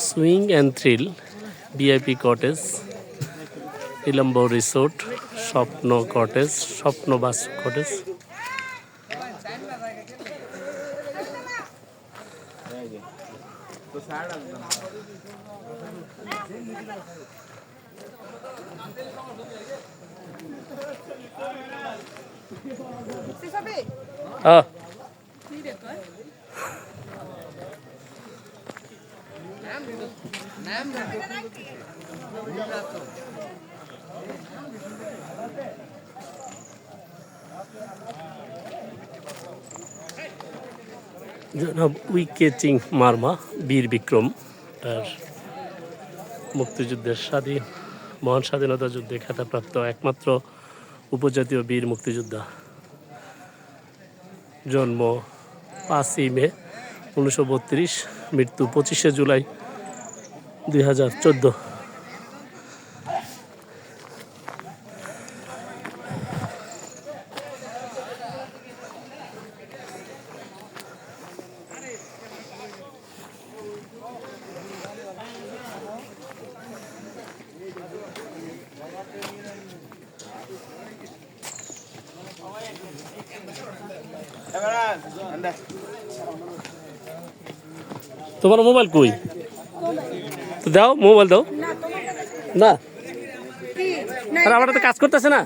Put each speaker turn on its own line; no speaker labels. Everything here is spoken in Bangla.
Swing and thrill VIP cottage ইলাম্বো resort স্বপ্ন কটেজ স্বপ্ন বাস কটেজ
Você
জনাব উইকেচিং মার্মা, বীর বিক্রম, তার মুক্তিযুদ্ধের স্বাধীন মহান স্বাধীনতা যুদ্ধে খ্যাতাপ্রাপ্ত একমাত্র উপজাতীয় বীর মুক্তিযোদ্ধা। জন্ম পাঁচই মে, উনিশশো বত্রিশ, মৃত্যু পঁচিশে জুলাই দুই হাজার চোদ্দ। তোমার মোবাইল কই? তো দাও মোবাইল দাও।
না
আর আমার তো কাজ করতেছে না।